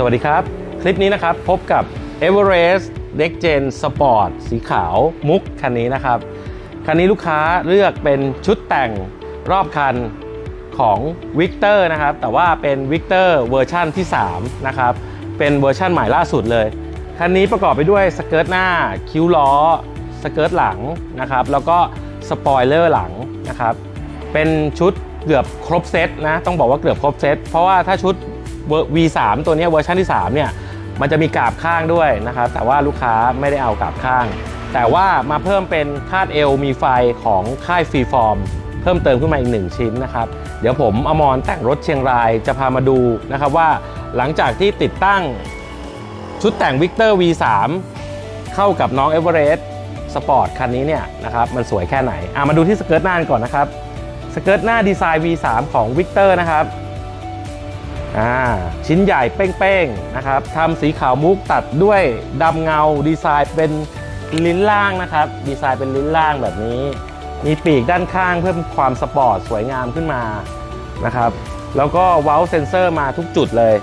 สวัสดีครับ คลิปนี้นะครับพบกับ Everest Next Gen Sport สีขาวมุกคันนี้นะครับ คันนี้ลูกค้าเลือกเป็นชุดแต่งรอบคันของ Victor นะครับ แต่ว่าเป็น Victor เวอร์ชั่นที่ 3 นะครับ เป็นเวอร์ชั่นใหม่ล่าสุดเลย คันนี้ประกอบไปด้วยสเกิร์ตหน้า คิ้วล้อ สเกิร์ตหลังนะครับ แล้วก็สปอยเลอร์หลังนะครับ เป็นชุดเกือบครบเซตนะ ต้องบอกว่าเกือบครบเซต เพราะว่าถ้าชุด V3 ตัวนี้เวอร์ชันที่ 3 เนี่ย มันจะมีกราบข้างด้วยนะครับ แต่ว่าลูกค้าไม่ได้เอากราบข้าง แต่ว่ามาเพิ่มเป็นคาดเอวมีไฟของค่ายฟรีฟอร์มเพิ่มเติมขึ้นมาอีก 1 ชิ้นนะครับ เดี๋ยวผมอมรแต่งรถเชียงรายจะพามาดูนะครับว่าหลังจากที่ติดตั้งชุดแต่ง Victor V3 เข้ากับน้อง Everest Sport คันนี้เนี่ยนะครับมันสวยแค่ไหน อะมาดูที่สเกิร์ตหน้ากันก่อนนะครับ สเกิร์ตหน้าดีไซน์ V3 ของ Victor นะครับ อ่าชิ้นใหญ่เป้งๆนะครับทำสีขาวมุกตัดด้วยดำเงาดีไซน์เป็นลิ้นล่างนะครับ ดีไซน์เป็นลิ้นล่างแบบนี้ มีปีกด้านข้างเพิ่มความสปอร์ตสวยงามขึ้นมานะครับแล้วก็ว้าเซนเซอร์มาทุกจุดเลย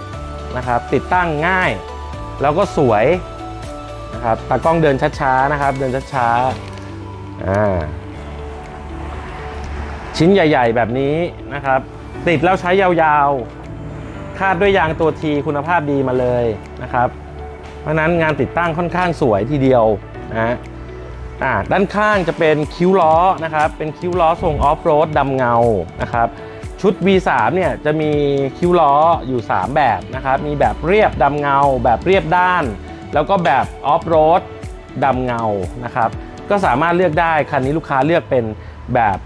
นะครับ ติดตั้งง่าย แล้วก็สวยนะครับตากล้องเดินช้าๆนะครับ เดินช้าๆอ่าชิ้นใหญ่ ๆ แบบนี้นะครับ ติดแล้วใช้ยาวๆ คาดด้วยยางตัวทีคุณภาพดีมาเลยนะครับ เพราะนั้นงานติดตั้งค่อนข้างสวยทีเดียวนะฮะอ่าด้านข้างจะเป็นคิ้วล้อนะครับ เป็นคิ้วล้อทรงออฟโรดดำเงานะครับชุด V3 เนี่ยจะมีคิ้วล้ออยู่ 3 แบบนะครับ มีแบบเรียบดำเงา แบบเรียบด้าน แล้วก็แบบออฟโรดดำเงานะครับ ก็สามารถเลือกได้คันนี้ลูกค้าเลือกเป็นแบบ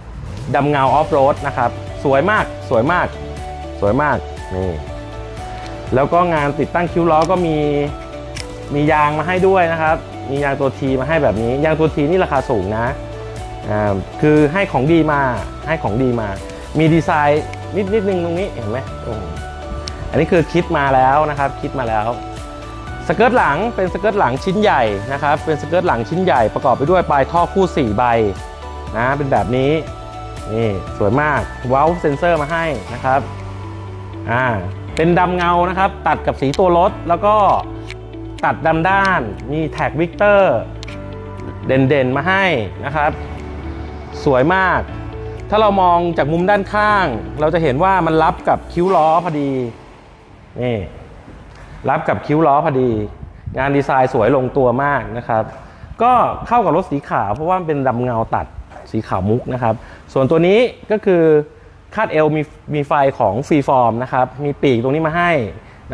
ดำเงาออฟโรดนะครับ สวยมากสวยมาก สวยมากนี่ แล้วก็งานติดตั้งคิ้วล้อก็มีมียางมาให้ด้วยนะครับ มียางตัวทีมาให้แบบนี้ ยางตัวทีนี่ราคาสูงนะอ่าคือให้ของดีมาให้ของดีมา มีดีไซน์นิดนิดนึงตรงนี้เห็นไหมอันนี้คือคิดมาแล้วนะครับคิดมาแล้วสเกิร์ตหลังเป็นสเกิร์ตหลังชิ้นใหญ่นะครับเป็นสเกิร์ตหลังชิ้นใหญ่ประกอบไปด้วยปลายท่อคู่ 4 ใบนะเป็นแบบนี้นี่สวยมากว้าเซนเซอร์มาให้นะครับอ่า เป็นดำเงานะครับ ตัดกับสีตัวรถ แล้วก็ตัดดำด้าน มีแท็กวิกเตอร์เด่นๆมาให้นะครับ สวยมาก ถ้าเรามองจากมุมด้านข้าง เราจะเห็นว่ามันรับกับคิ้วล้อพอดีนี่รับกับคิ้วล้อพอดี งานดีไซน์สวยลงตัวมากนะครับ ก็เข้ากับรถสีขาวเพราะว่ามันเป็นดำเงาตัดสีขาวมุกนะครับ ส่วนตัวนี้ก็คือ คาดเอวมีมีไฟของฟรีฟอร์มนะครับ มีปีกตรงนี้มาให้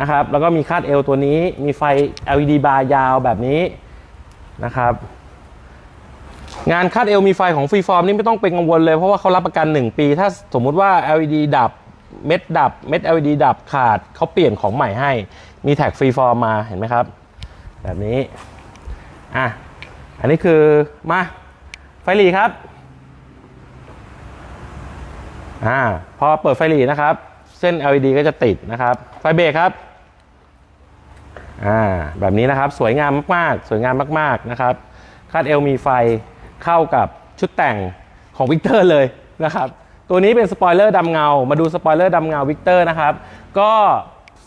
นะครับ แล้วก็มีคาดเอวตัวนี้ มีไฟ LED บาร์ยาวแบบนี้นะครับ งานคาดเอวมีไฟของฟรีฟอร์มนี่ไม่ต้องเป็นกังวลเลยเพราะว่าเขารับประกัน 1 ปี ถ้าสมมุติว่า LED ดับเม็ดดับเม็ด LED ดับขาดเขาเปลี่ยนของใหม่ให้ มีแท็กฟรีฟอร์มมาเห็นไหมครับ แบบนี้ อะ อันนี้คือมาไฟหลีครับ อ่าพอเปิดไฟหลีนะครับ เส้น LED ก็จะติดนะครับ ไฟเบรกครับอ่าแบบนี้นะครับสวยงามมากๆ สวยงามมากๆนะครับคาดเอวมีไฟเข้ากับชุดแต่งของวิกเตอร์เลยนะครับตัวนี้เป็นสปอยเลอร์ดำเงา มาดูสปอยเลอร์ดำเงาวิกเตอร์นะครับ ก็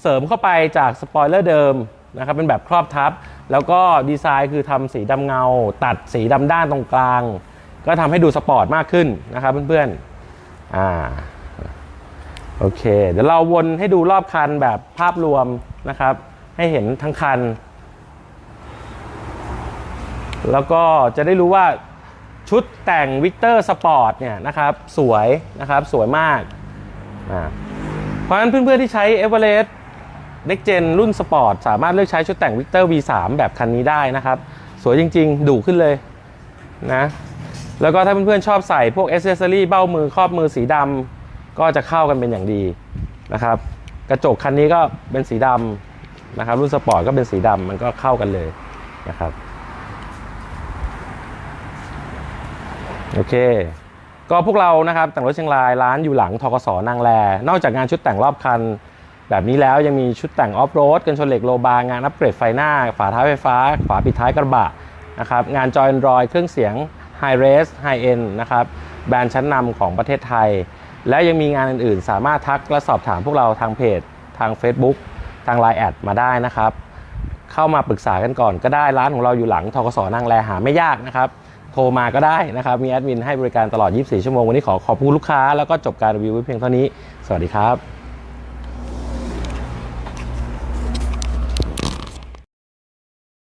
เสริมเข้าไปจากสปอยเลอร์เดิมนะครับเป็นแบบครอบทับ แล้วก็ดีไซน์คือทำสีดำเงา ตัดสีดำด้านตรงกลาง ก็ทำให้ดูสปอร์ตมากขึ้นนะครับเพื่อนๆ อ่าโอเค เดี๋ยวเราวนให้ดูรอบคันแบบภาพรวมนะครับ ให้เห็นทั้งคัน แล้วก็จะได้รู้ว่าชุดแต่งวิกเตอร์สปอร์ตเนี่ยนะครับ สวยนะครับสวยมากอ่าเพราะฉะนั้นเพื่อนๆที่ใช้ e v e r e s t Next Gen รุ่นสปอร์ตสามารถเลือกใช้ชุดแต่งวิกเตอร์ V3 แบบคันนี้ได้นะครับ สวยจริงๆดูขึ้นเลยนะ แล้วก็ถ้าเพื่อนๆชอบใส่พวกเอเซอรี่เบ้ามือครอบมือสีดำก็จะเข้ากันเป็นอย่างดีนะครับ กระจกคันนี้ก็เป็นสีดำนะครับ รุ่นสปอร์ตก็เป็นสีดำมันก็เข้ากันเลยนะครับโอเค ก็พวกเรานะครับแต่งรถเชียงรายร้านอยู่หลังทกสนางแล นอกจากงานชุดแต่งรอบคัน แบบนี้แล้วยังมีชุดแต่งออฟโรดกันชนเหล็กโลบาร์งานอัปเกรดไฟหน้า ฝาท้ายไฟฟ้า ฝาปิดท้ายกระบะนะครับงานจอยแอนดรอยเครื่องเสียง High Res High End นะครับแบรนด์ชั้นนำของประเทศไทย และยังมีงานอื่นๆ สามารถทักและสอบถามพวกเราทางเพจ ทาง Facebook ทางไลน์แอดมาได้นะครับ เข้ามาปรึกษากันก่อนก็ได้ร้านของเราอยู่หลังทกสนางแลหาไม่ยากนะครับโทรมาก็ได้นะครับ มีแอดมินให้บริการตลอด 24 ชั่วโมง วันนี้ขอขอบคุณลูกค้า แล้วก็จบการรีวิวไว้เพียงเท่านี้ สวัสดีครับ